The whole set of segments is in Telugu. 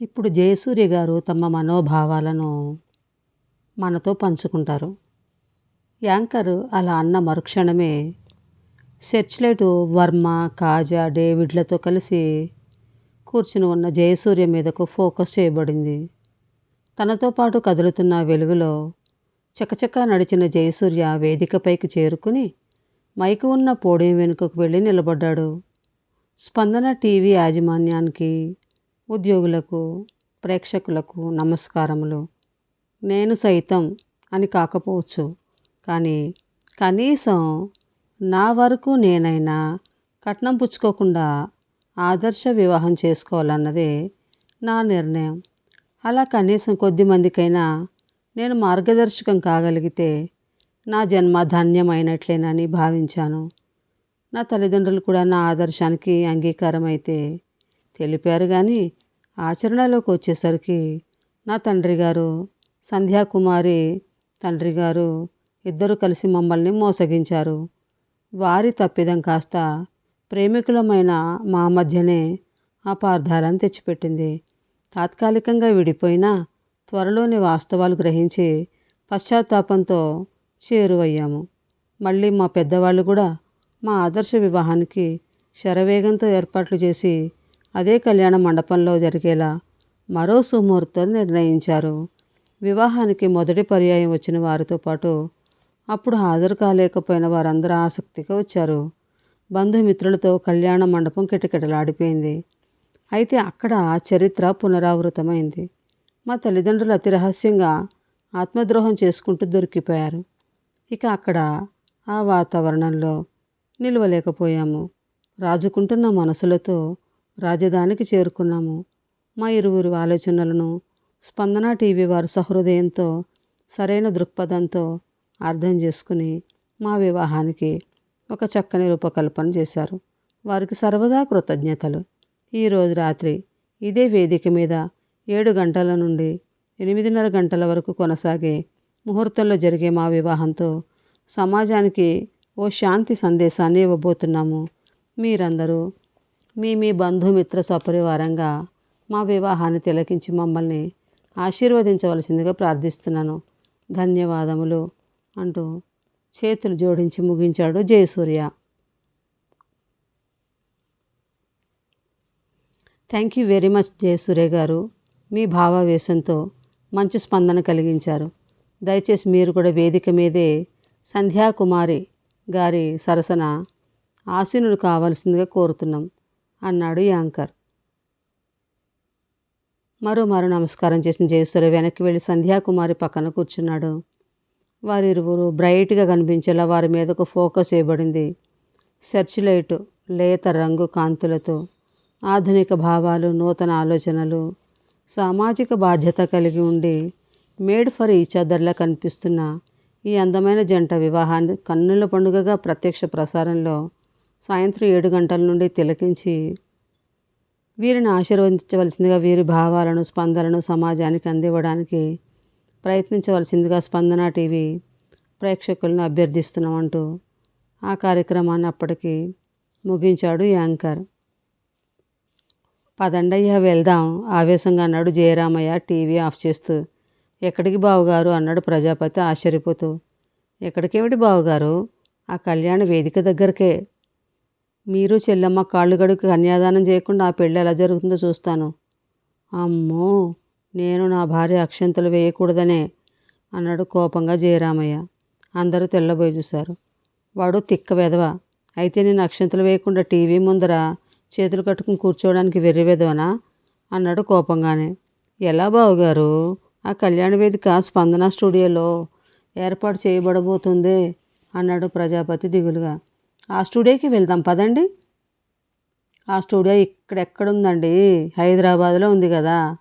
ఇప్పుడు జయసూర్య గారు తమ మనోభావాలను మనతో పంచుకుంటారు. యాంకర్ అలా అన్న మరుక్షణమే సెర్చ్లైట్ వర్మ కాజా డేవిడ్లతో కలిసి కూర్చుని ఉన్న జయసూర్య మీదకు ఫోకస్ చేయబడింది. తనతో పాటు కదులుతున్న వెలుగులో చకచకా నడిచిన జయసూర్య వేదికపైకి చేరుకుని మైకు ఉన్న పోడియం వెనుకకు వెళ్ళి నిలబడ్డాడు. స్పందన టీవీ యాజమాన్యానికి ఉద్యోగులకు ప్రేక్షకులకు నమస్కారములు. నేను సైతం అని కాకపోవచ్చు. కానీ కనీసం నా వరకు నేనైనా కట్నం పుచ్చుకోకుండా ఆదర్శ వివాహం చేసుకోవాలన్నదే నా నిర్ణయం. అలా కనీసం కొద్ది మందికైనా నేను మార్గదర్శకం కాగలిగితే నా జన్మ ధన్యమైనట్లేనని భావించాను. నా తల్లిదండ్రులు కూడా నా ఆదర్శానికి అంగీకారం అయితే తెలిపారు కానీ ఆచరణలోకి వచ్చేసరికి నా తండ్రి గారు సంధ్యాకుమారి తండ్రి గారు ఇద్దరు కలిసి మమ్మల్ని మోసగించారు. వారి తప్పిదం కాస్త ప్రేమికులమైన మా మధ్యనే అపార్థాలను తెచ్చిపెట్టింది. తాత్కాలికంగా విడిపోయినా త్వరలోని వాస్తవాలు గ్రహించి పశ్చాత్తాపంతో చేరువయ్యాము మళ్ళీ మా పెద్దవాళ్ళు కూడా మా ఆదర్శ వివాహానికి శరవేగంతో ఏర్పాట్లు చేసి అదే కళ్యాణ మండపంలో జరిగేలా మరో సుముహూర్తం నిర్ణయించారు. వివాహానికి మొదటి పర్యాయం వచ్చిన వారితో పాటు అప్పుడు హాజరు కాలేకపోయిన వారందరూ ఆసక్తిగా వచ్చారు. బంధుమిత్రులతో కళ్యాణ మండపం కిటకిటలాడిపోయింది. అయితే అక్కడ చరిత్ర పునరావృతమైంది. మా తల్లిదండ్రులు అతి రహస్యంగా ఆత్మద్రోహం చేసుకుంటూ దొరికిపోయారు. ఇక అక్కడ ఆ వాతావరణంలో నిలవలేకపోయాము. రాజుకుంటున్న మనసులతో రాజధానికి చేరుకున్నాము. మా ఇరువురు ఆలోచనలను స్పందన టీవీ వారు సహృదయంతో సరైన దృక్పథంతో అర్థం చేసుకుని మా వివాహానికి ఒక చక్కని రూపకల్పన చేశారు. వారికి సర్వదా కృతజ్ఞతలు. ఈరోజు రాత్రి ఇదే వేదిక మీద ఏడు గంటల నుండి ఎనిమిదిన్నర గంటల వరకు కొనసాగే ముహూర్తంలో జరిగే మా వివాహంతో సమాజానికి ఓ శాంతి సందేశాన్ని ఇవ్వబోతున్నాము. మీరందరూ మీ మీ బంధుమిత్ర సపరివారంగా మా వివాహాన్ని తిలకించి మమ్మల్ని ఆశీర్వదించవలసిందిగా ప్రార్థిస్తున్నాను. ధన్యవాదములు అంటూ చేతులు జోడించి ముగించాడు Jayasuriya. Thank you very much Jayasuriya గారు. మీ భావావేశంతో మంచి స్పందన కలిగించారు. దయచేసి మీరు కూడా వేదిక మీదే సంధ్యాకుమారి గారి సరసన ఆసీనుడు కావాల్సిందిగా కోరుతున్నాం. అన్నాడు యాంకర్. మరో మరో నమస్కారం చేసిన జయసూర్య వెనక్కి వెళ్ళి సంధ్యాకుమారి పక్కన కూర్చున్నాడు. వారిరువురు బ్రైట్గా కనిపించేలా వారి మీదకు ఫోకస్ చేయబడింది. సెర్చ్ లైట్ లేత రంగు కాంతులతో ఆధునిక భావాలు నూతన ఆలోచనలు సామాజిక బాధ్యత కలిగి ఉండి మేడ్ ఫర్ ఈచ్ అదర్లా కనిపిస్తున్న ఈ అందమైన జంట వివాహాన్ని కన్నుల పండుగగా ప్రత్యక్ష ప్రసారంలో సాయంత్రం ఏడు గంటల నుండి తిలకించి వీరిని ఆశీర్వదించవలసిందిగా వీరి భావాలను స్పందనను సమాజానికి అందివ్వడానికి ప్రయత్నించవలసిందిగా స్పందన టీవీ ప్రేక్షకులను అభ్యర్థిస్తున్నామంటూ ఆ కార్యక్రమాన్ని అప్పటికి ముగించాడు యాంకర్. పదండయ్య వెళ్దాం ఆవేశంగా అన్నాడు జయరామయ్య టీవీ ఆఫ్ చేస్తూ. ఎక్కడికి బావుగారు? అన్నాడు ప్రజాపతి ఆశ్చర్యపోతూ. ఎక్కడికేమిటి బావుగారు? ఆ కళ్యాణ వేదిక దగ్గరకే మీరు చెల్లమ్మ కాళ్ళు గడుకు కన్యాదానం చేయకుండా ఆ పెళ్ళి ఎలా జరుగుతుందో చూస్తాను. అమ్మో నేను నా భార్య అక్షంతలు వేయకూడదనే అన్నాడు కోపంగా జయరామయ్య. అందరూ తెల్లబోయి చూశారు. వాడు తిక్క వెధవ. అయితే నేను అక్షంతలు వేయకుండా టీవీ ముందర చేతులు కట్టుకుని కూర్చోవడానికి వెర్రి వెధవనా? అన్నాడు కోపంగానే. ఎలా బావుగారు? ఆ కళ్యాణ వేదిక స్పందన స్టూడియోలో ఏర్పాటు చేయబడబోతుంది? అన్నాడు ప్రజాపతి దిగులుగా. ఆ స్టూడియోకి వెళ్దాం పదండి. ఆ స్టూడియో ఇక్కడెక్కడ ఉందండి హైదరాబాద్లో ఉంది కదా.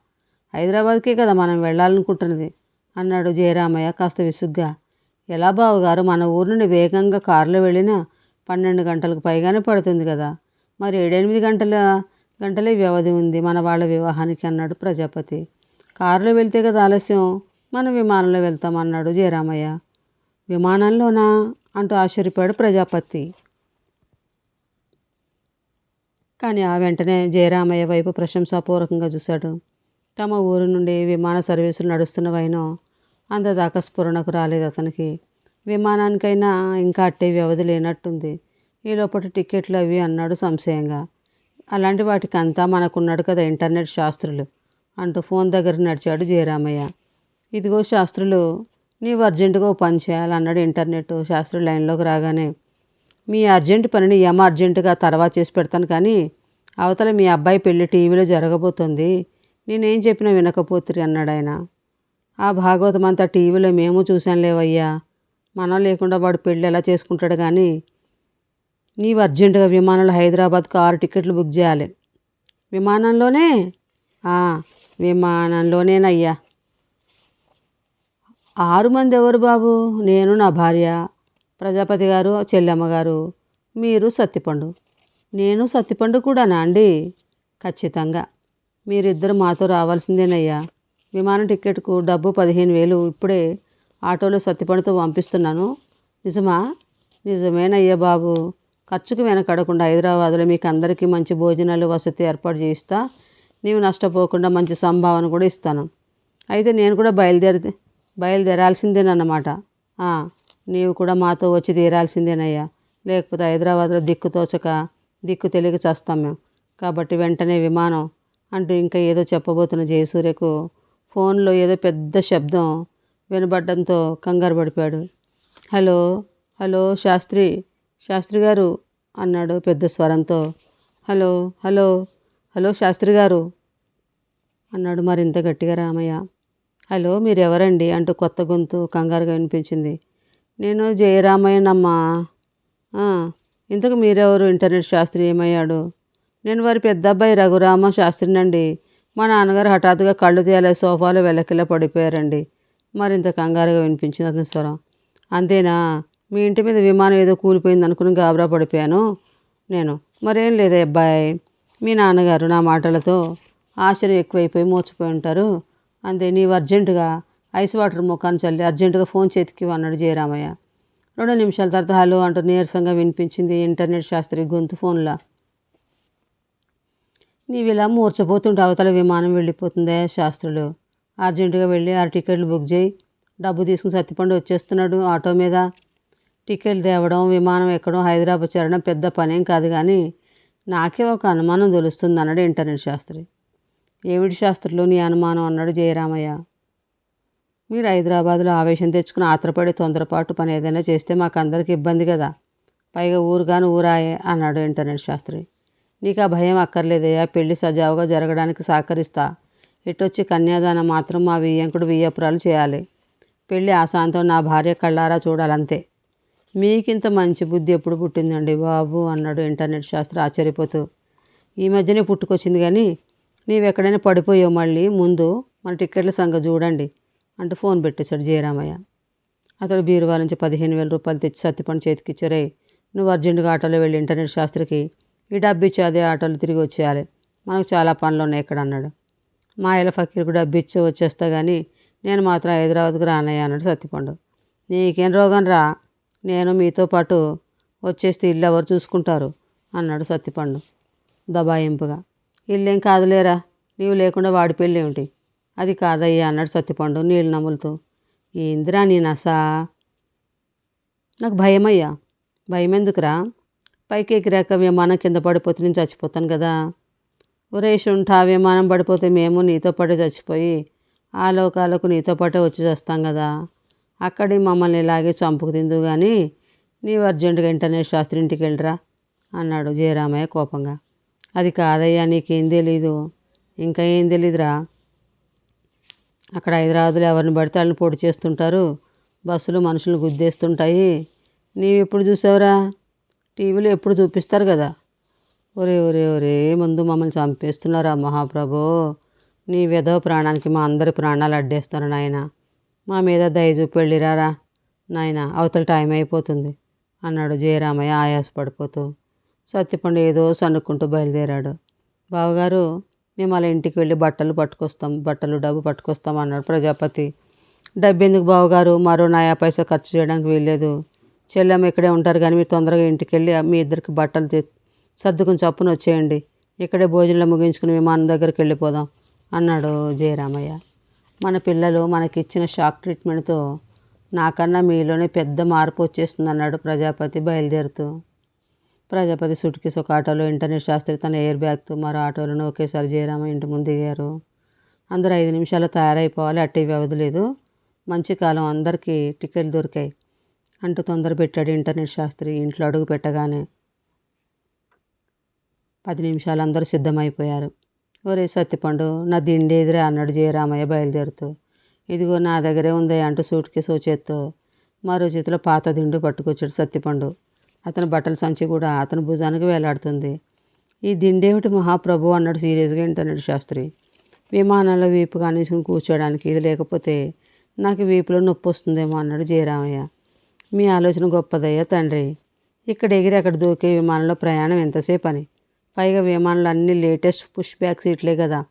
హైదరాబాద్కే కదా మనం వెళ్ళాలనుకుంటున్నది అన్నాడు జయరామయ్య కాస్త విసుగ్గా. ఎలా బావగారు మన ఊరు నుండి వేగంగా కారులో వెళ్ళినా పన్నెండు గంటలకు పైగానే పడుతుంది కదా. మరి ఏడెనిమిది గంటల గంటలే వ్యవధి ఉంది మన వాళ్ళ వివాహానికి అన్నాడు ప్రజాపతి. కారులో వెళ్తే కదా ఆలస్యం మనం విమానంలో వెళ్తాం అన్నాడు జయరామయ్య. విమానంలోనా? అంటూ ఆశ్చర్యపోయాడు ప్రజాపతి. కానీ ఆ వెంటనే జయరామయ్య వైపు ప్రశంసాపూర్వకంగా చూశాడు. తమ ఊరు నుండి విమాన సర్వీసులు నడుస్తున్నవైనో అంతదాకా స్ఫురణకు రాలేదు అతనికి. విమానానికైనా ఇంకా అట్టే వ్యవధి లేనట్టుంది. ఈ లోపల టికెట్లు అవి అన్నాడు సంశయంగా. అలాంటి వాటికి అంతా మనకున్నాడు కదా ఇంటర్నెట్ శాస్త్రులు అంటూ ఫోన్ దగ్గర నడిచాడు జయరామయ్య. ఇదిగో శాస్త్రులు నీవు అర్జెంటుగా ఓ పని చేయాలన్నాడు ఇంటర్నెట్ శాస్త్రులు లైన్లోకి రాగానే. మీ అర్జెంటు పనిని ఏమో అర్జెంటుగా తర్వాత చేసి పెడతాను కానీ అవతల మీ అబ్బాయి పెళ్ళి టీవీలో జరగబోతుంది. నేనేం చెప్పినా వినకపోతురి అన్నాడు ఆయన. ఆ భాగవతం అంతా టీవీలో మేము చూసాం లేవయ్యా. మనం లేకుండా వాడు పెళ్ళి ఎలా చేసుకుంటాడు కానీ నీవు అర్జెంటుగా విమానంలో హైదరాబాద్కు ఆరు టికెట్లు బుక్ చేయాలి. విమానంలోనే? విమానంలోనేనయ్యా. ఆరు మంది ఎవరు బాబు? నేను నా భార్య. ప్రజాపతి గారు చెల్లెమ్మ గారు మీరు సత్తిపండు. నేను సత్తిపండు కూడానా అండి? ఖచ్చితంగా. మీరిద్దరు మాతో రావాల్సిందేనయ్యా. విమానం టికెట్కు డబ్బు పదిహేను వేలు ఇప్పుడే ఆటోలో సత్తిపండుతో పంపిస్తున్నాను. నిజమా? నిజమేనయ్యా బాబు. ఖర్చుకు వెనకడకుండా హైదరాబాద్లో మీకు అందరికీ మంచి భోజనాలు వసతి ఏర్పాటు చేయిస్తా. నీవు నష్టపోకుండా మంచి సంభావన కూడా ఇస్తాను. అయితే నేను కూడా బయలుదేరి బయలుదేరాల్సిందేనన్నమాట. నీవు కూడా మాతో వచ్చి తీరాల్సిందేనయ్యా. లేకపోతే హైదరాబాద్లో దిక్కు తోచక దిక్కు తెలియక చేస్తాం మేము కాబట్టి వెంటనే విమానం అంటూ ఇంకా ఏదో చెప్పబోతున్న జయసూర్యకు ఫోన్లో ఏదో పెద్ద శబ్దం వినబడడంతో కంగారు పడిపోయాడు. హలో హలో శాస్త్రి శాస్త్రి గారు అన్నాడు పెద్ద స్వరంతో. Hello hello hello Sastry garu అన్నాడు మరింత గట్టిగా రామయ్య. హలో మీరు ఎవరండి అంటూ కొత్త గొంతు కంగారుగా వినిపించింది. నేను జయరామయ్యనమ్మా. ఇంతకు మీరెవరు ఇంటర్నెట్ శాస్త్రి ఏమయ్యాడు? నేను వారి పెద్ద అబ్బాయి రఘురామ శాస్త్రినండి. మా నాన్నగారు హఠాత్తుగా కళ్ళు తీయాలే సోఫాలో వెలకిలా పడిపోయారండి. మరింత కంగారుగా వినిపించింది అతని స్వరం. అంతేనా? మీ ఇంటి మీద విమానం ఏదో కూలిపోయింది అనుకుని గాబరా పడిపోయాను నేను. మరేం లేదే అబ్బాయి. మీ నాన్నగారు నా మాటలతో ఆశ్చర్యం ఎక్కువైపోయి మూర్చిపోయి ఉంటారు. అంతే నీవు అర్జెంటుగా ఐస్ వాటర్ ముఖాన్ని చల్లి అర్జెంటుగా ఫోన్ చేతికి అన్నాడు జయరామయ్య. రెండు నిమిషాల తర్వాత హలో అంటూ నీరసంగా వినిపించింది ఇంటర్నెట్ శాస్త్రి గొంతు ఫోన్లా. నీవు ఇలా మూర్చపోతుంటే అవతల విమానం వెళ్ళిపోతుందే శాస్త్రులు. అర్జెంటుగా వెళ్ళి ఆ టికెట్లు బుక్ చేయి. డబ్బు తీసుకుని సత్తిపండు వచ్చేస్తున్నాడు ఆటో మీద. టికెట్లు తేవడం విమానం ఎక్కడం హైదరాబాద్ చేరడం పెద్ద పనేం కాదు కానీ నాకే ఒక అనుమానం తెలుస్తుంది అన్నాడు ఇంటర్నెట్ శాస్త్రి. ఏమిటి శాస్త్రులు నీ అనుమానం అన్నాడు జయరామయ్య. మీరు హైదరాబాద్లో ఆవేశం తెచ్చుకుని ఆత్రపడి తొందరపాటు పని ఏదైనా చేస్తే మాకందరికి ఇబ్బంది కదా. పైగా ఊరుగాను ఊరాయే అన్నాడు ఇంటర్నెట్ శాస్త్రి. నీకు ఆ భయం అక్కర్లేదయ్యా పెళ్ళి సజావుగా జరగడానికి సహకరిస్తా. ఇటొచ్చి కన్యాదానం మాత్రం మా వియ్యంకుడు వియ్యపురాలు చేయాలి. పెళ్ళి ఆశాంతం నా భార్య కళ్ళారా చూడాలంతే. మీకింత మంచి బుద్ధి ఎప్పుడు పుట్టిందండి బాబు? అన్నాడు ఇంటర్నెట్ శాస్త్రి ఆశ్చర్యపోతూ. ఈ మధ్యనే పుట్టుకొచ్చింది కానీ నీవెక్కడైనా పడిపోయావు మళ్ళీ? ముందు మన టిక్కెట్ల సంగతి చూడండి. అంటూ ఫోన్ పెట్టేశాడు జయరామయ్య. అతడు బీరువా నుంచి పదిహేను వేల రూపాయలు తెచ్చి సత్తిపండు చేతికిచ్చారే నువ్వు అర్జెంటుగా ఆటోలో వెళ్ళి ఇంటర్నెట్ శాస్త్రికి. ఈ డబ్బు ఇచ్చి అదే ఆటోలో తిరిగి వచ్చేయాలి. మనకు చాలా పనులు ఉన్నాయి ఇక్కడ అన్నాడు. మాయల ఫకీర్కు డబ్బు ఇచ్చి వచ్చేస్తా కానీ నేను మాత్రం హైదరాబాద్కు రానయ్య అన్నాడు సత్తిపండు. నీకేం రోగం రా నేను మీతో పాటు వచ్చేస్తే ఇల్లు ఎవరు చూసుకుంటారు అన్నాడు సత్తిపండు దబాయింపుగా. ఇల్లేం కాదులేరా నీవు లేకుండా వాడి పెళ్ళి ఏమిటి అది కాదయ్యా అన్నాడు సత్తిపండు నీళ్ళు నములుతూ ఏందిరా నీ నసా? నాకు భయమయ్యా. భయం ఎందుకురా పైకి ఎగిరాక విమానం కింద పడిపోతే నేను చచ్చిపోతాను కదా. ఒరేష్ ఉంటా విమానం పడిపోతే మేము నీతో పాటే చచ్చిపోయి ఆ లోకాలకు నీతో పాటే వచ్చి చేస్తాం కదా. అక్కడి మమ్మల్ని ఇలాగే చంపుకు తిందు కానీ నీవు అర్జెంటుగా ఇంటర్నెట్ శాస్త్రి ఇంటికి వెళ్ళరా? అన్నాడు జయరామయ్య కోపంగా. అది కాదయ్యా నీకేం తెలీదు. ఇంకా ఏం తెలీదురా? అక్కడ హైదరాబాద్లో ఎవరిని పడితే వాళ్ళని పొడి చేస్తుంటారు. బస్సులు మనుషులను గుద్దేస్తుంటాయి. నీవు ఎప్పుడు చూసావురా? టీవీలో ఎప్పుడు చూపిస్తారు కదా. ఒరే ఒరే ఒరే ముందు మమ్మల్ని చంపేస్తున్నారా మహాప్రభు? నీ విధవ ప్రాణానికి మా అందరి ప్రాణాలు అడ్డేస్తారు నాయన. మా మీద దయ చూపెళ్ళిరారా నాయన అవతల టైం అయిపోతుంది అన్నాడు జయరామయ్య ఆయాసపడిపోతూ. సత్యపండు ఏదో సన్నుకుంటూ బయలుదేరాడు. బావగారు మేము అలా ఇంటికి వెళ్ళి బట్టలు పట్టుకొస్తాం బట్టలు డబ్బు పట్టుకొస్తాం అన్నాడు ప్రజాపతి. డబ్బు ఎందుకు బావగారు? మరో నయా పైసా ఖర్చు చేయడానికి వీల్లేదు. చెల్లెమ్మ ఇక్కడే ఉంటారు కానీ మీరు తొందరగా ఇంటికి వెళ్ళి మీ ఇద్దరికి బట్టలు తె సర్దుకుని చప్పున వచ్చేయండి. ఇక్కడే భోజనాలు ముగించుకుని విమానం దగ్గరికి వెళ్ళిపోదాం అన్నాడు జయరామయ్య. మన పిల్లలు మనకిచ్చిన షాక్ ట్రీట్మెంట్తో నాకన్నా మీలోనే పెద్ద మార్పు వచ్చేస్తుంది అన్నాడు ప్రజాపతి బయలుదేరుతూ. ప్రజాపతి సుట్కేస్ ఒక ఆటోలో ఇంటర్నెట్ శాస్త్రి తన ఎయిర్ బ్యాగ్తో మరో ఆటోలను ఒకేసారి జయరామయ్య ఇంటి ముందు దిగారు. అందరూ ఐదు నిమిషాల్లో తయారైపోవాలి అట్టి వ్యవధి లేదు. మంచి కాలం అందరికీ టికెట్లు దొరికాయి అంటూ తొందర పెట్టాడు ఇంటర్నెట్ శాస్త్రి. ఇంట్లో అడుగు పెట్టగానే పది నిమిషాలు అందరూ సిద్ధమైపోయారు. ఒరే సత్తిపండు నా దిండి ఎదురే అన్నాడు జయరామయ్య బయలుదేరుతూ. ఇదిగో నా దగ్గరే ఉంది అంటూ సూట్ కేసు చేత్తో మరో చేతిలో పాత దిండు పట్టుకొచ్చాడు సత్తిపండు అతని బట్టల సంచి కూడా అతని భుజానికి వేలాడుతుంది. ఈ దిండేమిటి మహాప్రభు అన్నాడు సీరియస్గా ఇంటర్నెట్ శాస్త్రి. విమానంలో వీపు కానీసుకుని కూర్చోడానికి ఇది లేకపోతే నాకు వీపులో నొప్పి వస్తుందేమో అన్నాడు జయరామయ్య. మీ ఆలోచన గొప్పదయ్యా తండ్రి. ఇక్కడ ఎగిరి అక్కడ దూకే విమానంలో ప్రయాణం ఎంతసేపు అని పైగా విమానాలు అన్నీ లేటెస్ట్ పుష్ బ్యాక్ సీట్లే కదా.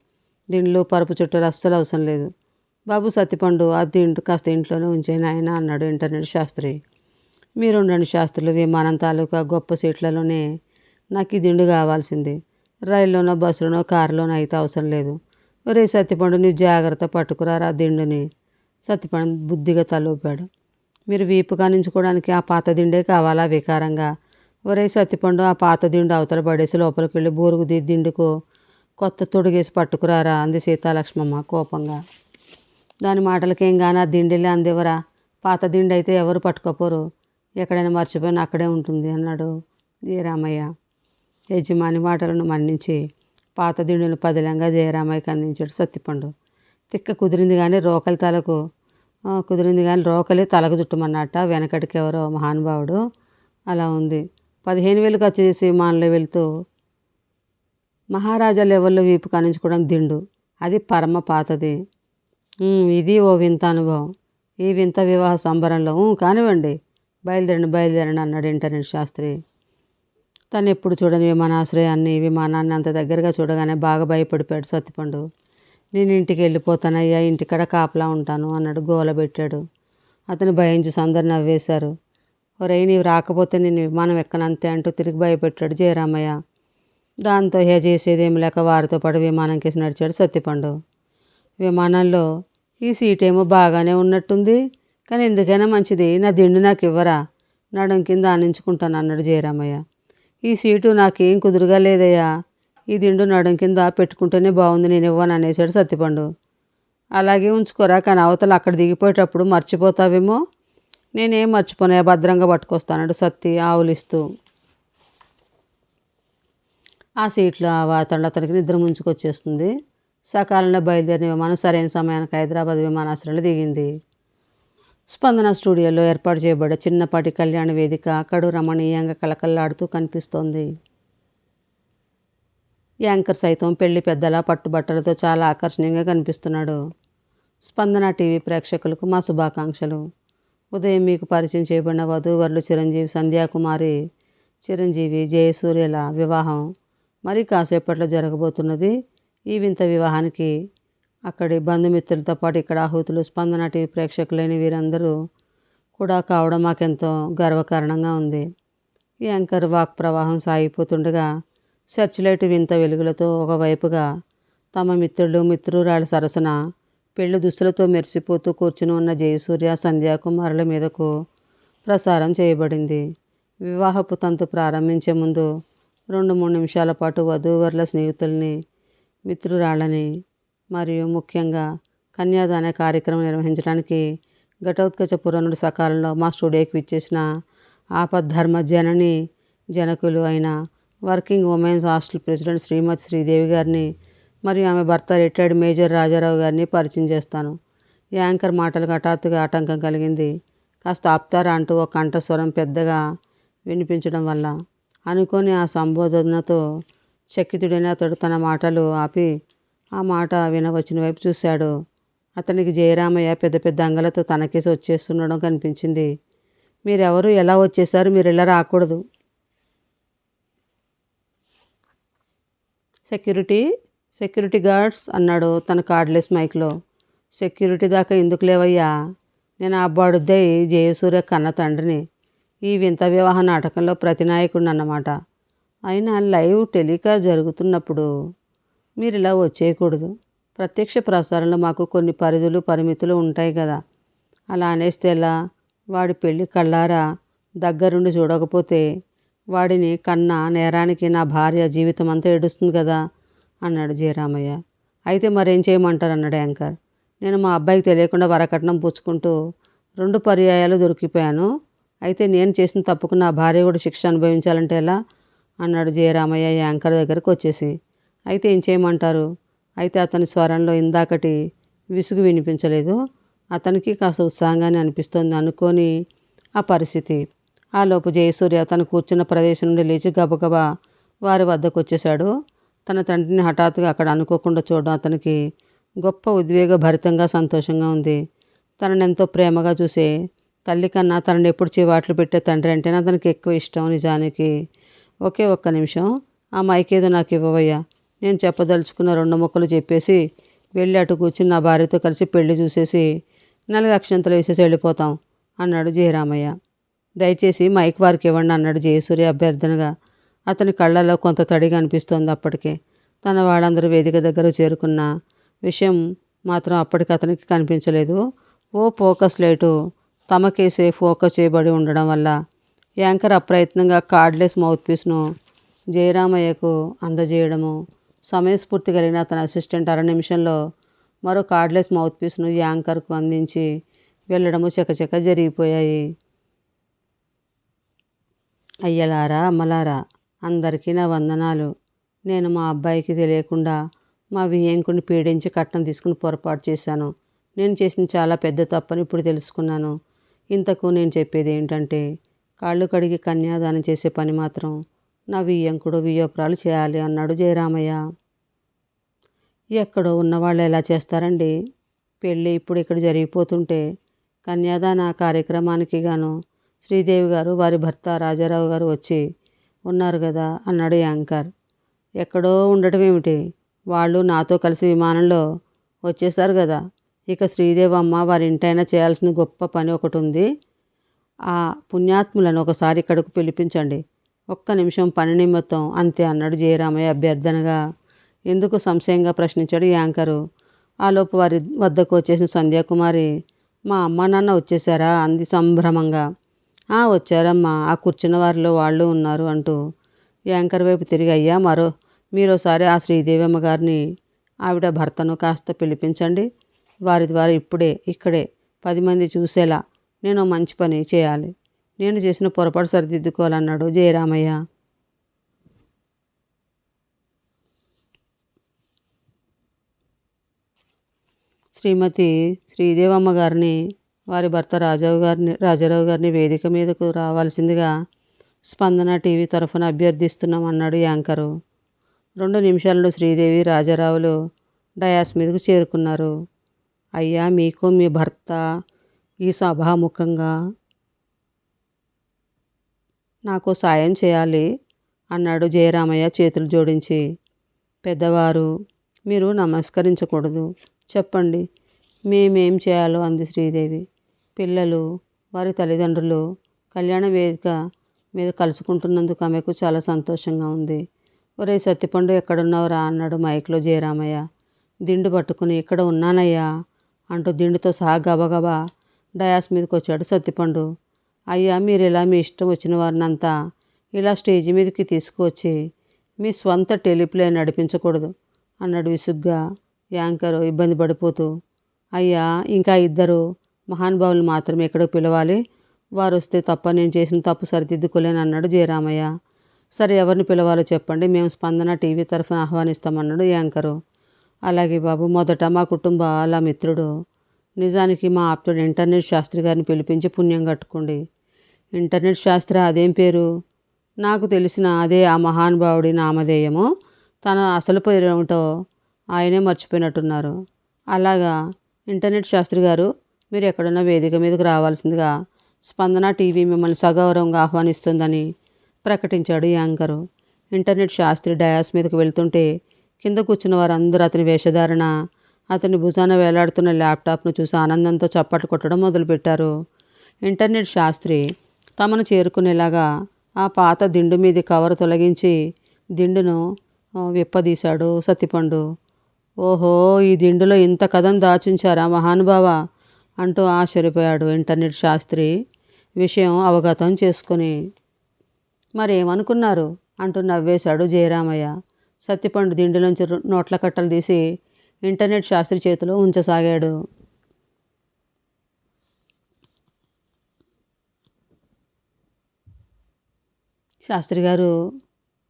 దిండ్లు పరుపు చుట్టూలు అస్సలు అవసరం లేదు. బాబు సత్తిపండు ఆ దిండు కాస్త ఇంట్లోనే ఉంచే నాయన అన్నాడు ఇంటర్నెట్ శాస్త్రి. మీరు ఉండండి శాస్త్రులు విమానం తాలూకా గొప్ప సీట్లలోనే నాకు ఈ దిండు కావాల్సింది. రైల్లోనో బస్సులోనో కారులోనో అయితే అవసరం లేదు. ఒరే సత్తిపండు నీ జాగ్రత్త పట్టుకురారా ఆ దిండుని? సత్యపండు బుద్ధిగా తలూపాడు. మీరు వీపు కానించుకోవడానికి ఆ పాత దిండే కావాలా వికారంగా? ఒరే సత్తిపండు ఆ పాత దిండు అవతల పడేసి లోపలికి వెళ్ళి బూరుగు దీ దిండుకు కొత్త తొడుగేసి పట్టుకురారా అంది సీతాలక్ష్మమ్మ కోపంగా. దాని మాటలకేం కానీ ఆ దిండిలే అందివరా పాత దిండి అయితే ఎవరు పట్టుకోపోరు? ఎక్కడైనా మర్చిపోయినా అక్కడే ఉంటుంది అన్నాడు. జయరామయ్య యజమాని మాటలను మన్నించి పాత దిండును పదిలంగా జయరామయ్యకి అందించాడు సత్తిపండు. తిక్క కుదిరింది కానీ రోకలి తలకు కుదిరింది కానీ రోకలి తలకు చుట్టమన్నట్ట వెనకటికి ఎవరో మహానుభావుడు అలా ఉంది. పదిహేను వేలు ఖర్చు చేసి విమానంలో వెళ్తూ మహారాజా లెవెల్లో వీపు కానించుకోవడం దిండు. అది పరమ పాతది. ఇది ఓ వింత అనుభవం. ఈ వింత వివాహ సంబరంలో కానివ్వండి. బయలుదేరండి బయలుదేరండి అన్నాడు ఇంటర్నెట్ శాస్త్రి. తను ఎప్పుడు చూడని విమానాశ్రయాన్ని విమానాన్ని అంత దగ్గరగా చూడగానే బాగా భయపడిపోయాడు సత్తిపండు. నేను ఇంటికి వెళ్ళిపోతానయ్యా ఇంటికాడ కాపలా ఉంటాను అన్నాడు గోల పెట్టాడు. అతను భయం చూసి అందరు నవ్వేశారు. ఒరేయ్ నీవు రాకపోతే నేను విమానం ఎక్కనంతే అంటూ తిరిగి భయపెట్టాడు జయరామయ్య. దాంతో హే చేసేదేం లేక వారితో పాటు విమానం కేసి నడిచాడు సత్తిపండు. విమానంలో ఈ సీట్ ఏమో బాగానే ఉన్నట్టుంది కానీ ఎందుకైనా మంచిది. నా దిండు నాకు ఇవ్వరా? నడం కింద ఆనించుకుంటాను అన్నాడు జయరామయ్య. ఈ సీటు నాకేం కుదురుగా లేదయ్యా. ఈ దిండు నడం కింద పెట్టుకుంటేనే బాగుంది నేను ఇవ్వను అనేసాడు సత్తిపండు. అలాగే ఉంచుకోరా కానీ అవతల అక్కడ దిగిపోయేటప్పుడు మర్చిపోతావేమో? నేనేం మర్చిపోనా భద్రంగా పట్టుకొస్తానడు సత్తి ఆవులిస్తూ. ఆ సీట్లో ఆ వాతావరణం అతనికి నిద్ర ముంచుకొచ్చేస్తుంది. సకాలంలో బయలుదేరిన విమానం సరైన సమయానికి హైదరాబాద్ విమానాశ్రయంలో దిగింది. స్పందన స్టూడియోలో ఏర్పాటు చేయబడ్డ చిన్నపాటి కళ్యాణ వేదిక కడు రమణీయంగా కలకల్లాడుతూ కనిపిస్తోంది. యాంకర్ సైతం పెళ్ళి పెద్దల పట్టుబట్టలతో చాలా ఆకర్షణీయంగా కనిపిస్తున్నాడు. స్పందన టీవీ ప్రేక్షకులకు మా శుభాకాంక్షలు. ఉదయం మీకు పరిచయం చేయబడిన వధూవరులు చిరంజీవి సంధ్యాకుమారి చిరంజీవి జయసూర్యల వివాహం. మరి కాసేపట్లో జరగబోతున్నది ఈ వింత వివాహానికి అక్కడి బంధుమిత్రులతో పాటు ఇక్కడ ఆహుతులు స్పందన టీవీ ప్రేక్షకులైన వీరందరూ కూడా కావడం మాకెంతో గర్వకారణంగా ఉంది. ఈ యాంకర్ వాక్ ప్రవాహం సాగిపోతుండగా సెర్చ్ లైట్ వింత వెలుగులతో ఒకవైపుగా తమ మిత్రులు మిత్రురాళ్ళ సరసన పెళ్ళి దుస్తులతో మెరిసిపోతూ కూర్చుని ఉన్న జయసూర్య సంధ్యాకుమారుల మీదకు ప్రసారం చేయబడింది. వివాహపు తంతు ప్రారంభించే ముందు రెండు మూడు నిమిషాల పాటు వధూవరుల స్నేహితుల్ని మిత్రురాళ్ళని మరియు ముఖ్యంగా కన్యాదాన కార్యక్రమం నిర్వహించడానికి ఘటోత్కచపురనుడు సకాలంలో మా స్టూడియోకి విచ్చేసిన ఆపద్ధర్మ జనని జనకులు అయిన working women's hostel president Shrimati Sridevi గారిని మరియు ఆమె భర్త రిటైర్డ్ మేజర్ రాజారావు గారిని పరిచయం చేస్తాను. యాంకర్ మాటలకు హఠాత్తుగా ఆటంకం కలిగింది. కాస్త ఆప్తారా అంటూ ఒక కంఠస్వరం పెద్దగా వినిపించడం వల్ల అనుకోని ఆ సంబోధనతో చకితుడైన అతడు తన మాటలు ఆపి ఆ మాట వినవచ్చిన వైపు చూశాడు. అతనికి జయరామయ్య పెద్ద పెద్ద అంగలతో తనకేసి వచ్చేస్తుండడం కనిపించింది. మీరెవరు? ఎలా వచ్చేసారు మీరు ఇలా రాకూడదు. సెక్యూరిటీ? Security guards? అన్నాడు తన కార్డ్లెస్ మైక్లో. సెక్యూరిటీ దాకా ఎందుకు లేవయ్యా? నేను ఆ అబ్బాడుద్దై జయసూర్య కన్న తండ్రిని. ఈ వింత వివాహ నాటకంలో ప్రతినాయకుడిని అన్నమాట అయినా లైవ్ టెలికాస్ట్ జరుగుతున్నప్పుడు మీరు ఇలా వచ్చేయకూడదు. ప్రత్యక్ష ప్రసారంలో మాకు కొన్ని పరిధులు పరిమితులు ఉంటాయి కదా. అలా అనేస్తే ఎలా? వాడి పెళ్ళి కళ్ళారా? దగ్గరుండి చూడకపోతే వాడిని కన్నా నేరానికి నా భార్య జీవితం అంతా ఏడుస్తుంది కదా? అన్నాడు జయరామయ్య. అయితే మరేం చేయమంటారు అన్నాడు యాంకర్. నేను మా అబ్బాయికి తెలియకుండా వరకట్నం పుచ్చుకుంటూ రెండు పర్యాయాలు దొరికిపోయాను. అయితే నేను చేసిన తప్పుకు నా భార్య కూడా శిక్ష అనుభవించాలంటే ఎలా? అన్నాడు జయరామయ్య యాంకర్ దగ్గరకు వచ్చేసి. అయితే ఏం చేయమంటారు? అయితే అతని స్వరంలో ఇందాకటి విసుగు వినిపించలేదు. అతనికి కాస్త ఉత్సాహంగానే అనిపిస్తోంది అనుకొని ఆ పరిస్థితి. ఆ లోపు జయసూర్య తను కూర్చున్న ప్రదేశం నుండి లేచి గబగబా వారి వద్దకు వచ్చేశాడు. తన తండ్రిని హఠాత్తుగా అక్కడ అనుకోకుండా చూడడం అతనికి గొప్ప ఉద్వేగభరితంగా సంతోషంగా ఉంది. తనని ఎంతో ప్రేమగా చూసే తల్లి కన్నా తనని ఎప్పుడు చివాట్లు పెట్టే తండ్రి అంటేనే అతనికి ఎక్కువ ఇష్టం నిజానికి. ఒకే ఒక్క నిమిషం. ఆ మైక్ ఏదో నాకు ఇవ్వవయ్యా. నేను చెప్పదలుచుకున్న రెండు ముక్కలు చెప్పేసి వెళ్ళి అటు కూర్చుని నా భార్యతో కలిసి పెళ్ళి చూసేసి నాలుగు అక్షంతలు వేసేసి వెళ్ళిపోతాం అన్నాడు జయరామయ్య. దయచేసి మైక్ వారికి ఇవ్వండి అన్నాడు జయసూర్య అభ్యర్థనగా. అతని కళ్ళలో కొంత తడిగా అనిపిస్తోంది అప్పటికే. తన వాళ్ళందరూ వేదిక దగ్గర చేరుకున్న విషయం మాత్రం అప్పటికి అతనికి కనిపించలేదు. ఓ ఫోకస్ లైటు తమకేసే ఫోకస్ చేయబడి ఉండడం వల్ల యాంకర్ అప్రయత్నంగా కార్డ్లెస్ మౌత్ పీస్ను జయరామయ్యకు అందజేయడము సమయస్ఫూర్తి కలిగిన తన అసిస్టెంట్ అర నిమిషంలో మరో కార్డ్లెస్ మౌత్ పీస్ను యాంకర్కు అందించి వెళ్ళడము చకచక జరిగిపోయాయి. అయ్యలారా అమ్మలారా అందరికీ నా వందనాలు. నేను మా అబ్బాయికి తెలియకుండా మా వియ్యంకుని పీడించి కట్నం తీసుకుని పొరపాటు చేశాను. నేను చేసిన చాలా పెద్ద తప్పని ఇప్పుడు తెలుసుకున్నాను. ఇంతకు నేను చెప్పేది ఏంటంటే కాళ్ళు కడిగి కన్యాదానం చేసే పని మాత్రం నా వియ్యంకుడు వియ్యోపురాలు చేయాలి అన్నాడు జయరామయ్య. ఎక్కడో ఉన్నవాళ్ళు ఎలా చేస్తారండి? పెళ్ళి ఇప్పుడు ఇక్కడ జరిగిపోతుంటే కన్యాదాన కార్యక్రమానికి గాను శ్రీదేవి గారు వారి భర్త రాజారావు గారు వచ్చి ఉన్నారు కదా అన్నాడు యాంకర్. ఎక్కడో ఉండటం ఏమిటి వాళ్ళు నాతో కలిసి విమానంలో వచ్చేసారు కదా. ఇక శ్రీదేవి అమ్మ వారి ఇంటైనా చేయాల్సిన గొప్ప పని ఒకటి ఉంది. ఆ పుణ్యాత్ములను ఒకసారి ఇక్కడకు పిలిపించండి. ఒక్క నిమిషం పని నిమిత్తం అంతే అన్నాడు జయరామయ్య అభ్యర్థనగా. ఎందుకు సంశయంగా ప్రశ్నించాడు యాంకరు. ఆలోపు వారి వద్దకు వచ్చేసిన సంధ్యాకుమారి మా అమ్మ నాన్న వచ్చేసారా అంది సంభ్రమంగా. "ఆ, వచ్చారమ్మా. ఆ కూర్చున్న వారిలో వాళ్ళు ఉన్నారు అంటూ. యాంకర్ వైపు తిరిగి అయ్యా మరో మీరోసారి ఆ శ్రీదేవి అమ్మ గారిని ఆవిడ భర్తను కాస్త పిలిపించండి. వారి ద్వారా ఇప్పుడే ఇక్కడే పది మంది చూసేలా నేను మంచి పని చేయాలి. నేను చేసిన పొరపాటు సరిదిద్దుకోవాలన్నాడు జయరామయ్య. శ్రీమతి శ్రీదేవమ్మ గారిని వారి భర్త రాజావు గారిని రాజారావు గారిని వేదిక మీదకు రావాల్సిందిగా స్పందన టీవీ తరఫున అభ్యర్థిస్తున్నాం అన్నాడు యాంకరు. రెండు నిమిషాల్లో శ్రీదేవి రాజారావులు డయాస్ మీదకు చేరుకున్నారు. అయ్యా మీకు మీ భర్త ఈ సభాముఖంగా నాకు సాయం చేయాలి అన్నాడు జయరామయ్య చేతులు జోడించి. పెద్దవారు మీరు నమస్కరించకూడదు. చెప్పండి మేమేం చేయాలో అంది శ్రీదేవి. పిల్లలు వారి తల్లిదండ్రులు కళ్యాణ వేదిక మీద కలుసుకుంటున్నందుకు ఆమెకు చాలా సంతోషంగా ఉంది. ఒరే సత్తిపండు ఎక్కడున్నావురా? అన్నాడు మైక్లో జయరామయ్య. దిండు పట్టుకుని ఇక్కడ ఉన్నానయ్యా అంటూ దిండుతో సహా గబగబా డయాస్ మీదకి వచ్చాడు సత్తిపండు అయ్యా మీరు ఇలా మీ ఇష్టం వచ్చిన వారినంతా ఇలా స్టేజ్ మీదకి తీసుకువచ్చి మీ స్వంత టెలిప్లే నడిపించకూడదు అన్నాడు విసుగ్గా యాంకరు ఇబ్బంది పడిపోతూ. అయ్యా ఇంకా ఇద్దరు మహానుభావులు మాత్రమే ఇక్కడ పిలవాలి? వారు వస్తే తప్ప నేను చేసిన తప్పు సరిదిద్దుకోలేను అన్నాడు జయరామయ్య. సరే ఎవరిని పిలవాలో చెప్పండి మేము స్పందన టీవీ తరఫున ఆహ్వానిస్తామన్నాడు యాంకరు. అలాగే బాబు మొదట మా కుటుంబాల మిత్రుడు నిజానికి మా ఆప్తుడు ఇంటర్నెట్ శాస్త్రి గారిని పిలిపించి పుణ్యం కట్టుకోండి ఇంటర్నెట్ శాస్త్రి అదేం పేరు? నాకు తెలిసిన అదే ఆ మహానుభావుడి నామధేయము. తన అసలు పేరు ఏమిటో ఆయనే మర్చిపోయినట్టున్నారు. అలాగా ఇంటర్నెట్ శాస్త్రి గారు మీరు ఎక్కడున్న వేదిక మీదకు రావాల్సిందిగా స్పందన టీవీ మిమ్మల్ని సగౌరవంగా ఆహ్వానిస్తుందని ప్రకటించాడు యాంకరు. ఇంటర్నెట్ శాస్త్రి డయాస్ మీదకు వెళ్తుంటే కింద కూర్చున్న వారందరూ అతని వేషధారణ అతని భుజాన వేలాడుతున్న ల్యాప్టాప్ను చూసి ఆనందంతో చప్పట్లు కొట్టడం మొదలుపెట్టారు. ఇంటర్నెట్ శాస్త్రి తమను చేరుకునేలాగా ఆ పాత దిండు మీది కవర్ తొలగించి దిండును విప్పదీశాడు సత్తిపండు ఓహో ఈ దిండులో ఇంత కథను దాచించారా మహానుభావ? అంటూ ఆశ్చర్యపోయాడు ఇంటర్నెట్ శాస్త్రి. విషయం అవగతం చేసుకుని. మరేమనుకున్నారు? అంటూ నవ్వేశాడు జయరామయ్య. సత్తిపండు దిండులోంచి నోట్ల కట్టలు తీసి ఇంటర్నెట్ శాస్త్రి చేతిలో ఉంచసాగాడు. శాస్త్రి గారు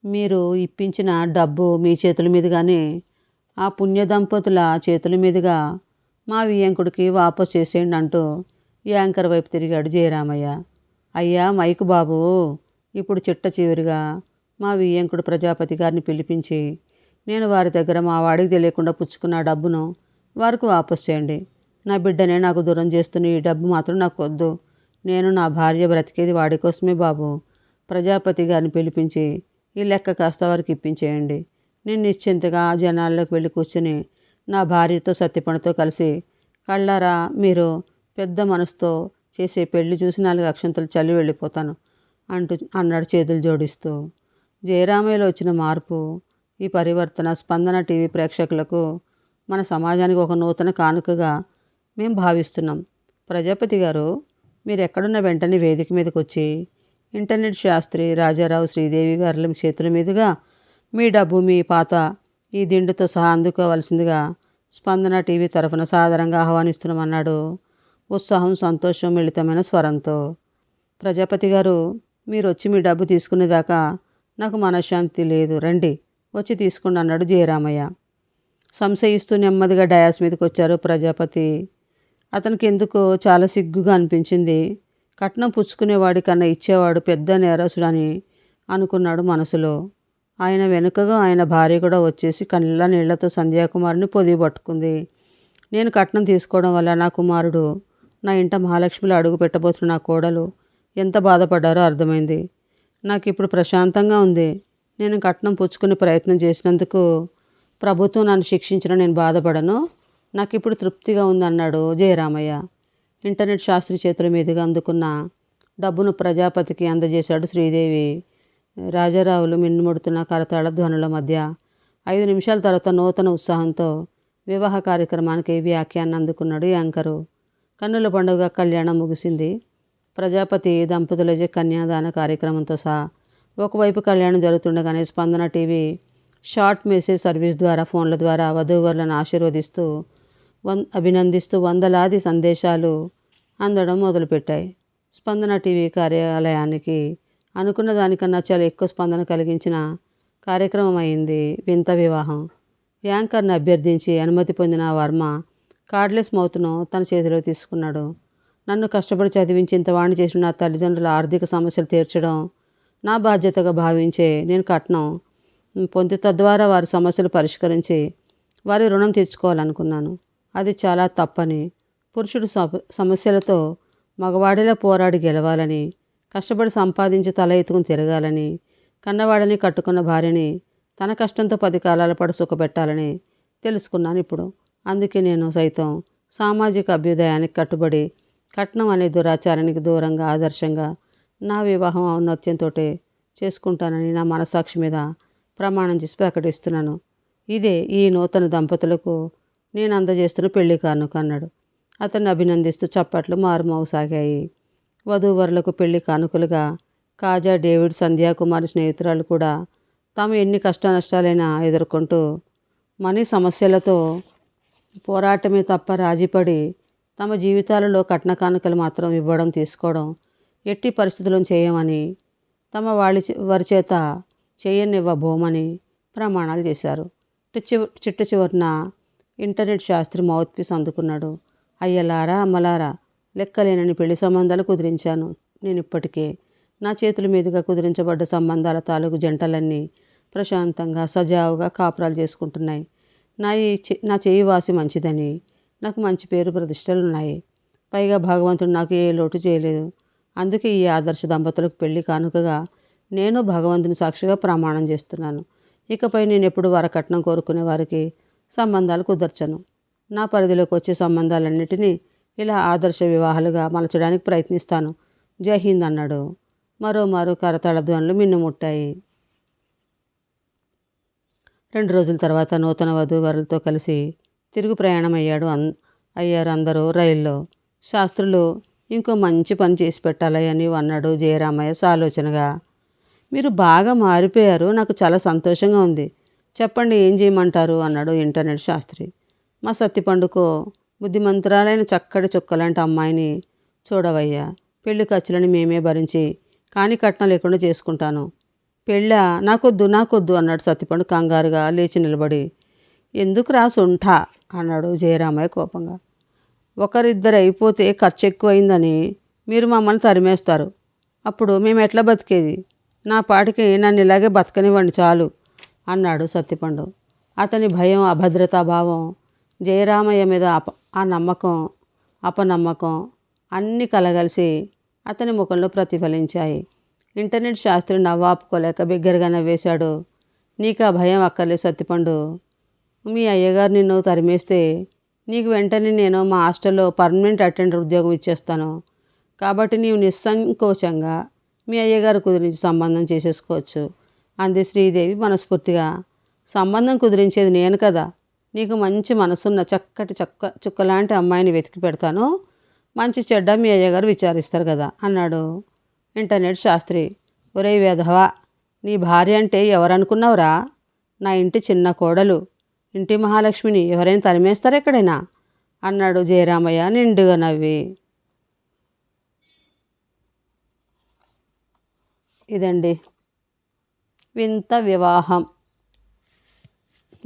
మీరు ఇప్పించిన డబ్బు మీ చేతుల మీదుగానే ఆ పుణ్య దంపతుల చేతుల మీదుగా మా వియ్యంకుడికి వాపస్ చేసేయండి అంటూ యాంకర్ వైపు తిరిగాడు జయరామయ్య. అయ్యా మైకు బాబు! ఇప్పుడు చిట్ట చివరిగా మా వియ్యంకుడు ప్రజాపతి గారిని పిలిపించి నేను వారి దగ్గర మా వాడికి తెలియకుండా పుచ్చుకున్న డబ్బును వారికి వాపస్ చేయండి. నా బిడ్డనే నాకు దూరం చేస్తున్న ఈ డబ్బు మాత్రం నాకు వద్దు. నేను నా భార్య బ్రతికేది వాడి కోసమే బాబు. ప్రజాపతి గారిని పిలిపించి ఈ లెక్క కాస్త వారికి ఇప్పించేయండి. నేను నిశ్చింతగా జనాల్లోకి వెళ్ళి కూర్చుని నా భార్యతో సత్యపణతో కలిసి కళ్ళారా మీరు పెద్ద మనసుతో చేసే పెళ్ళి చూసి నాలుగు అక్షంతలు చల్లి వెళ్ళిపోతాను అంటూ అన్నాడు చేతులు జోడిస్తూ. జయరామయ్యలో వచ్చిన మార్పు ఈ పరివర్తన స్పందన టీవీ ప్రేక్షకులకు మన సమాజానికి ఒక నూతన కానుకగా మేము భావిస్తున్నాం. ప్రజాపతి గారు మీరు ఎక్కడున్న వెంటనే వేదిక మీదకి వచ్చి ఇంటర్నెట్ శాస్త్రి రాజారావు శ్రీదేవి గారుల చేతుల మీదుగా మీ డబ్బు మీ పాత ఈ దిండుతో సహా అందుకోవాల్సిందిగా స్పందన టీవీ తరఫున సాధారణంగా ఆహ్వానిస్తున్నామన్నాడు. ఉత్సాహం సంతోషం మిళితమైన స్వరంతో. ప్రజాపతి గారు మీరు వచ్చి మీ డబ్బు తీసుకునేదాకా నాకు మనశ్శాంతి లేదు. రండి. వచ్చి తీసుకోండి అన్నాడు జయరామయ్య. సంశయిస్తూ నెమ్మదిగా డయాస్ మీదకి వచ్చారు ప్రజాపతి. అతనికి ఎందుకో చాలా సిగ్గుగా అనిపించింది. కట్నం పుచ్చుకునేవాడి కన్నా ఇచ్చేవాడు పెద్ద నేరసుడని అనుకున్నాడు మనసులో. ఆయన వెనుకగా ఆయన భార్య కూడా వచ్చేసి కళ్ళ నీళ్ళతో సంధ్యాకుమారుని పొదిగి పట్టుకుంది. నేను కట్నం తీసుకోవడం వల్ల నా కుమారుడు నా ఇంట మహాలక్ష్మిలో అడుగు పెట్టబోతున్న నా కోడలు ఎంత బాధపడ్డారో అర్థమైంది. నాకు ఇప్పుడు ప్రశాంతంగా ఉంది. నేను కట్నం పుచ్చుకునే ప్రయత్నం చేసినందుకు ప్రభుత్వం నన్ను శిక్షించిన నేను బాధపడను. నాకు ఇప్పుడు తృప్తిగా ఉంది అన్నాడు జయరామయ్య. ఇంటర్నెట్ శాస్త్రి చేతుల మీదుగా అందుకున్న డబ్బును ప్రజాపతికి అందజేశాడు శ్రీదేవి. రాజారావులు మిన్నుముడుతున్న కరతాళ ధ్వనుల మధ్య ఐదు నిమిషాల తర్వాత నూతన ఉత్సాహంతో వివాహ కార్యక్రమానికి వ్యాఖ్యాన్ని అందుకున్నాడు యాంకరు. కన్నుల పండుగ కళ్యాణం ముగిసింది. ప్రజాపతి దంపతులజే కన్యాదాన కార్యక్రమంతో సహా ఒకవైపు కళ్యాణం జరుగుతుండగానే స్పందన టీవీ షార్ట్ మెసేజ్ సర్వీస్ ద్వారా ఫోన్ల ద్వారా వధూవరులను ఆశీర్వదిస్తూ వన్ అభినందిస్తూ వందలాది సందేశాలు అందడం మొదలుపెట్టాయి. స్పందన టీవీ కార్యాలయానికి అనుకున్న దానికన్నా చాలా ఎక్కువ స్పందన కలిగించిన కార్యక్రమం అయింది వింత వివాహం. యాంకర్ని అభ్యర్థించి అనుమతి పొందిన వర్మ కార్డ్లెస్ మౌత్ను తన చేతిలో తీసుకున్నాడు. నన్ను కష్టపడి చదివించి ఇంత వాణి చేసిన నా తల్లిదండ్రుల ఆర్థిక సమస్యలు తీర్చడం నా బాధ్యతగా భావించే నేను కట్నం పొంది తద్వారా వారి సమస్యలు పరిష్కరించి వారి రుణం తీర్చుకోవాలనుకున్నాను. అది చాలా తప్పని. పురుషుడు సమస్యలతో మగవాడిలా పోరాడి గెలవాలని కష్టపడి సంపాదించి తల ఎత్తుకుని తిరగాలని కన్నవాడిని కట్టుకున్న భార్యని తన కష్టంతో పది కాలాల పాటు సుఖపెట్టాలని తెలుసుకున్నాను ఇప్పుడు. అందుకే నేను సైతం సామాజిక అభ్యుదయానికి కట్టుబడి కట్నం అనే దురాచారానికి దూరంగా ఆదర్శంగా నా వివాహం ఔన్నత్యంతో చేసుకుంటానని నా మనసాక్షి మీద ప్రమాణం చేసి ప్రకటిస్తున్నాను. ఇదే ఈ నూతన దంపతులకు నేను అందజేస్తున్న పెళ్ళి కానుక అన్నాడు. అతన్ని అభినందిస్తూ చప్పట్లు మారుమోగసాగాయి వధూవరులకు పెళ్ళి కానుకలుగా కాజా డేవిడ్ సంధ్యాకుమారి స్నేహితురాలు కూడా తాము ఎన్ని కష్ట నష్టాలైనా ఎదుర్కొంటూ మనీ సమస్యలతో పోరాటమే తప్ప రాజీపడి తమ జీవితాలలో కట్న కానుకలు మాత్రం ఇవ్వడం తీసుకోవడం ఎట్టి పరిస్థితులను చేయమని తమ వాళ్ళ వారి చేత చేయనివ్వబోమని ప్రమాణాలు చేశారు. చిట్ట చివరిన ఇంటర్నెట్ శాస్త్రి మౌత్ పీస్ అందుకున్నాడు అయ్యలారా అమ్మలారా లెక్కలేనని పెళ్ళి సంబంధాలు కుదిరించాను. నేను ఇప్పటికే నా చేతుల మీదుగా కుదిరించబడ్డ సంబంధాల తాలూకు జంటలన్నీ ప్రశాంతంగా సజావుగా కాపురాలు చేసుకుంటున్నాయి. నా ఈ నా చేయి వాసి మంచిదని నాకు మంచి పేరు ప్రతిష్టలు ఉన్నాయి పైగా భగవంతుడు నాకు ఏ లోటు చేయలేదు. అందుకే ఈ ఆదర్శ దంపతులకు పెళ్ళి కానుకగా నేను భగవంతుని సాక్షిగా ప్రమాణం చేస్తున్నాను. ఇకపై నేను ఎప్పుడు వరకట్నం కోరుకునే వారికి సంబంధాలు కుదర్చను. నా పరిధిలోకి వచ్చే సంబంధాలన్నిటినీ ఇలా ఆదర్శ వివాహాలుగా మలచడానికి ప్రయత్నిస్తాను. జై హింద్ అన్నాడు. మరో మరో కరతాళ ధ్వనులు మిన్నుముట్టాయి రెండు రోజుల తర్వాత నూతన వధూవరులతో కలిసి తిరుగు ప్రయాణం అయ్యాడు అన్ అయ్యారు అందరూ రైల్లో. శాస్త్రులు ఇంకో మంచి పని చేసి పెట్టాలని అన్నాడు జయరామయ్య సాలోచనగా. మీరు బాగా మారిపోయారు. నాకు చాలా సంతోషంగా ఉంది. చెప్పండి ఏం చేయమంటారు? అన్నాడు ఇంటర్నెట్ శాస్త్రి. మా సత్తిపండుకో బుద్ధిమంతురాలైన చక్కటి చుక్కలాంటి అమ్మాయిని చూడవయ్యా. పెళ్ళి ఖర్చులని మేమే భరించి కానీ కట్నం లేకుండా చేసుకుంటాను. పెళ్ళా? నాకొద్దు నాకొద్దు అన్నాడు సత్తిపండు కంగారుగా లేచి నిలబడి. ఎందుకు రా సొంఠ? అన్నాడు జయరామయ్య కోపంగా. ఒకరిద్దరు అయిపోతే ఖర్చు ఎక్కువైందని మీరు మమ్మల్ని తరిమేస్తారు. అప్పుడు మేము ఎట్లా బతికేది? నా పాటికి నన్ను ఇలాగే బతకనివ్వండి చాలు అన్నాడు సత్తిపండు అతని భయం అభద్రతా భావం జయరామయ్య మీద అప ఆ నమ్మకం అపనమ్మకం అన్నీ కలగలిసి అతని ముఖంలో ప్రతిఫలించాయి. ఇంటర్నెట్ శాస్త్రి నవ్వాపుకోలేక బిగ్గరగా నవ్వేశాడు. నీకు ఆ భయం అక్కర్లే సత్తిపండు మీ అయ్యగారు నిన్ను తరిమేస్తే నీకు వెంటనే నేను మా హాస్టల్లో పర్మనెంట్ అటెండర్ ఉద్యోగం ఇచ్చేస్తాను. కాబట్టి నీవు నిస్సంకోచంగా మీ అయ్యగారు కుదిరించి సంబంధం చేసేసుకోవచ్చు. అంది శ్రీదేవి మనస్ఫూర్తిగా. సంబంధం కుదిరించేది నేను కదా. నీకు మంచి మనసున్న చక్కటి చక్క చుక్కలాంటి అమ్మాయిని వెతికి పెడతాను. మంచి చెడ్డ మీ అయ్యగారు విచారిస్తారు కదా అన్నాడు ఇంటర్నెట్ శాస్త్రి. ఒరే వేధవా నీ భార్య అంటే ఎవరనుకున్నావురా? నా ఇంటి చిన్న కోడలు. ఇంటి మహాలక్ష్మిని ఎవరైనా తరిమేస్తారా ఎక్కడైనా? అన్నాడు జయరామయ్య నిండుగా నవ్వి. ఇదండి. వింత వివాహం.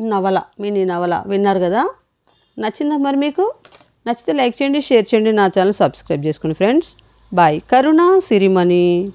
నవల మినీ నవల. విన్నారు కదా? నచ్చిందా మరి మీకు? నచ్చితే లైక్ చేయండి షేర్ చేయండి నా ఛానల్ సబ్స్క్రైబ్ చేసుకోండి ఫ్రెండ్స్. బాయ్. కరుణ సిరిమణి.